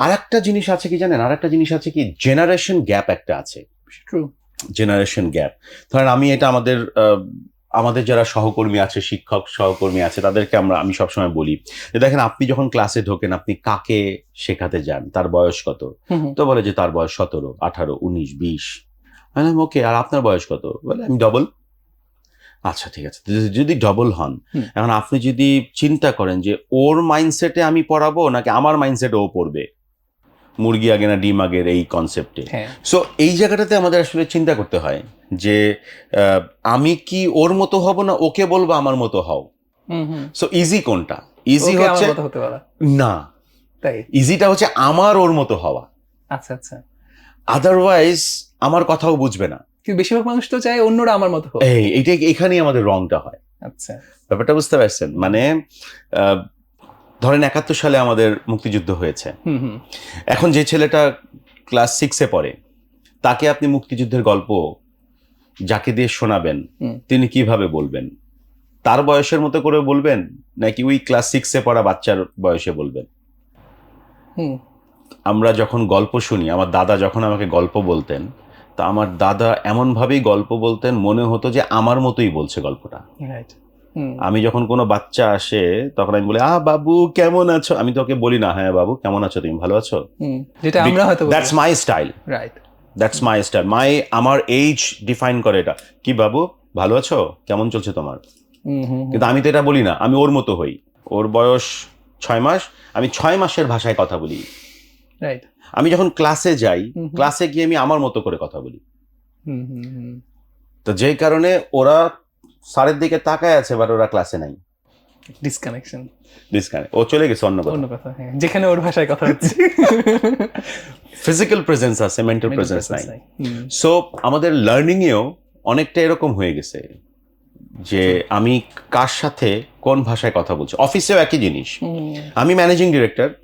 আর একটা জিনিস আছে কি জানেন? আর একটা জিনিস আছে কি? জেনারেশন গ্যাপ একটা আছে। জেনারেশন গ্যাপ ধরেন আমি এটা আমাদের আমাদের যারা সহকর্মী আছে শিক্ষক সহকর্মী আছে তাদেরকে আমরা আমি সবসময় বলি যে দেখেন আপনি যখন ক্লাসে ঢোকেন আপনি কাকে শেখাতে যান? তার বয়স কত? তো বলে যে তার বয়স সতেরো আঠারো উনিশ বিশ। আমি ওকে আর আপনার বয়স কত? বলে আমি ডবল আচ্ছা ঠিক আছে। যদি ডবল হন এখন আপনি যদি চিন্তা করেন যে ওর মাইন্ডসেটে আমি পড়াবো নাকি আমার মাইন্ডসেটে ও পড়বে? মুরগি আগে না ডিম আগের এই কনসেপ্টে হ্যাঁ। সো এই জায়গাটাতে আমাদের আসলে চিন্তা করতে হয় যে আমি কি ওর মতো হব না ওকে বলব আমার মতো হও? সো ইজি কোনটা? ইজি হচ্ছে না। তাই? ইজিটা হচ্ছে আমার ওর মতো হওয়া। আচ্ছা আচ্ছা। আদারওয়াইজ আমার কথাও বুঝবে না। কিন্তু বেশিরভাগ মানুষ তো চায় অন্যরা আমার মতো হোক। এই এইটা এখানেই আমাদের রংটা হয়। আচ্ছা। ব্যাপারটা বুঝতে পারছেন? মানে আহ, ধরেন একাত্তর সালে আমাদের মুক্তিযুদ্ধ হয়েছে। এখন যে ছেলেটা ক্লাস সিক্সে পড়ে তাকে আপনি মুক্তিযুদ্ধের গল্প যাকে দিয়ে শোনাবেন তিনি কীভাবে বলবেন? তার বয়সের মতো করে বলবেন নাকি ওই ক্লাস সিক্সে পড়া বাচ্চার বয়সে বলবেন? আমরা যখন গল্প শুনি আমার দাদা যখন আমাকে গল্প বলতেন তা আমার দাদা এমনভাবেই গল্প বলতেন মনে হতো যে আমার মতোই বলছে গল্পটা। রাইট আমি যখন কোনো বাচ্চা আসে তখন আমি বলি আ বাবু কেমন আছো? আমি তোকে বলি না হ্যাঁ বাবু কেমন আছো তুমি? ভালো আছো? যেটা আমরা হয়তো that's my style right that's my style my আমার এইজ ডিফাইন করে এটা। কি বাবু? ভালো আছো? কেমন চলছে তোমার? কিন্তু আমি তো এটা বলি না আমি ওর মতো হই। ওর বয়স ছয় মাস আমি ছয় মাসের ভাষায় কথা বলি। রাইট আমি যখন ক্লাসে যাই। ক্লাসে গিয়ে আমি আমার মতো করে কথা বলি। তো যেই কারণে ওরা স্যারের দিকে তাকায় আছে বাট ওরা ক্লাসে নাই। ডিসকানেকশন ডিসকানে ও চলে গেছে অন্য কথা। অন্য কথা হ্যাঁ। যেখানে ওর ভাষায় কথা হচ্ছে। ফিজিক্যাল প্রেজেন্স আছে মেন্টাল প্রেজেন্স নাই। সো আমাদের লার্নিংয়েও অনেকটা এরকম হয়ে গেছে যে আমি কার সাথে কোন ভাষায় কথা বলছি। অফিসেও একই জিনিস। আমি ম্যানেজিং ডিরেক্টর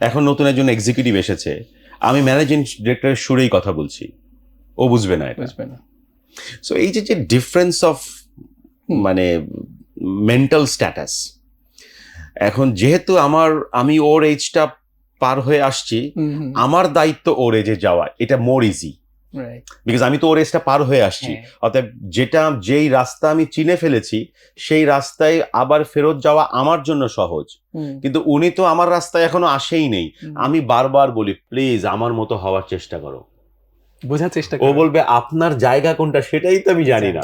এখন নতুন একজন এক্সিকিউটিভ এসেছে। আমি ম্যানেজিং ডিরেক্টরের সুরেই কথা বলছি। ও বুঝবে না এটা। বুঝবে না। সো এই যে যে ডিফারেন্স অফ। মানে মেন্টাল স্ট্যাটাস এখন যেহেতু আমার আমি ওর এজটা পার হয়ে আসছি আমার দায়িত্ব ওর এজে যাওয়া এটা মোর ইজি বিকজ আমি তো ওর এজটা পার হয়ে আসছি। অর্থাৎ যেটা যেই রাস্তা আমি চিনে ফেলেছি সেই রাস্তায় আবার ফেরত যাওয়া আমার জন্য সহজ। কিন্তু উনি তো আমার রাস্তায় এখনও আসেই নেই। আমি বারবার বলি প্লিজ আমার মতো হওয়ার চেষ্টা করো। বোঝার চেষ্টা ও বলবে আপনার জায়গা কোনটা সেটাই তো আমি জানি না।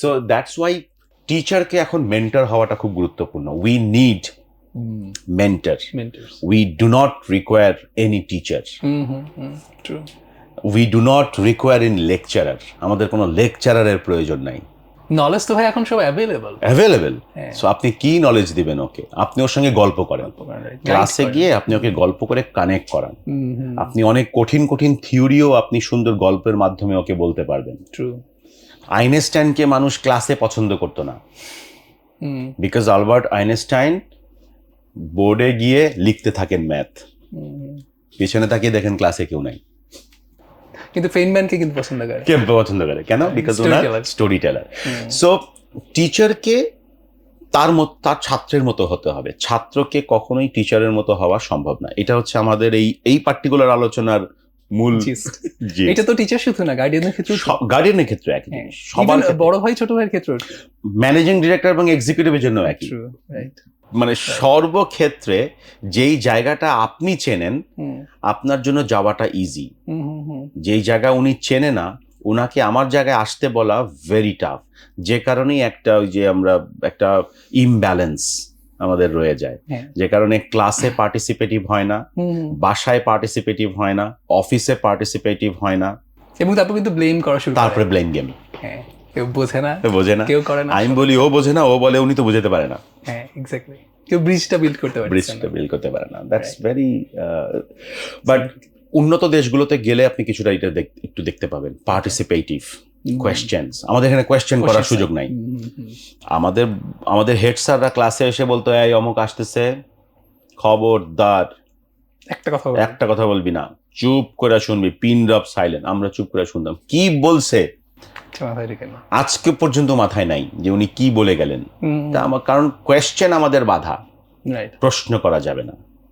সো দ্যাটস ওয়াই টিচারকে এখন মেন্টর হওয়াটা খুব গুরুত্বপূর্ণ। We need mentor we do not require any teacher we do not require in lecturer আমাদের কোনো লেকচারারের প্রয়োজন নাই। নলেজ তো ভাই এখন সব অ্যাভেলেবল অ্যাভেলেবেল সো আপনি কি নলেজ দিবেন ওকে? আপনি ওর সঙ্গে গল্প করেন। ক্লাসে গিয়ে আপনি ওকে গল্প করে কানেক্ট করান। আপনি অনেক কঠিন কঠিন থিওরিও আপনি সুন্দর গল্পের মাধ্যমে ওকে বলতে পারবেন। ট্রু আইনস্টাইনকে মানুষ ক্লাসে পছন্দ করতো না। বিকজ আলবার্ট আইনস্টাইন বোর্ডে গিয়ে লিখতে থাকেন ম্যাথ। পিছনে তাকিয়ে দেখেন ক্লাসে কেউ নাই। কিন্তু ফেইনম্যানকে কিন্তু পছন্দ করে। কে পছন্দ করে? কেন? বিকজ ওনার স্টোরি টেলার সো টিচারকে তার মত তার ছাত্রের মতো হতে হবে। ছাত্রকে কখনোই টিচারের মতো হওয়া সম্ভব না। এটা হচ্ছে আমাদের এই এই পার্টিকুলার আলোচনার মূল এটা তো টিচার শুধু না গার্ডিয়ানের ক্ষেত্রে গার্ডিয়ানের ক্ষেত্রে একই। হ্যাঁ। সবার বড় ভাই ছোট ভাইয়ের ক্ষেত্রে ম্যানেজিং ডিরেক্টর এবং এক্সিকিউটিভের জন্য একই। মানে সর্বক্ষেত্রে যেই জায়গাটা আপনি চেনেন আপনার জন্য যাওয়াটা ইজি হুম হুম হুম। যেই জায়গা উনি চেনে না ওনাকে আমার জায়গায় আসতে বলা ভেরি টাফ যে কারণেই একটা ওই যে আমরা একটা ইমব্যালেন্স আমাদের রয়ে যায়। হ্যাঁ। যে কারণে ক্লাসে পার্টিসিপেটিভ হয় না। বাসায় পার্টিসিপেটিভ হয় না অফিসে পার্টিসিপেটিভ হয় না। এবং তারপর কিন্তু ব্লেম করা শুরু তারপরে ব্লেম গেম হ্যাঁ কেউ বোঝে না বোঝে না। কেউ করে না। আমি বলি ও বোঝে না ও বলে উনি তো বুঝতে পারে না। হ্যাঁ এক্স্যাক্টলি কেউ ব্রিজটা বিল্ড করতে পারে। ব্রিজটা বিল করতে পারে না। দ্যাটস ভেরি বাট উন্নত দেশগুলোতে গেলে আপনি কিছুটা এটা একটু দেখতে পাবেন। পার্টিসিপেটিভ কোয়েশ্চেন্স আমাদের এখানে কোয়েশ্চেন করার সুযোগ নাই। আমাদের আমাদের হেড স্যাররা ক্লাসে এসে বলতো এই অমুক আসতেছে খবরদার। একটা কথা বলো। একটা কথা বলবি না। চুপ করে শুনবি পিন ড্রপ সাইলেন্ট আমরা চুপ করে শুনতাম। কি বলছে? আচ্ছা, আজকে পর্যন্ত মাথায় নাই যে উনি কি বলে গেলেন। তা আমার কারণ কোয়েশ্চেন আমাদের বাধা। প্রশ্ন করা যাবে না।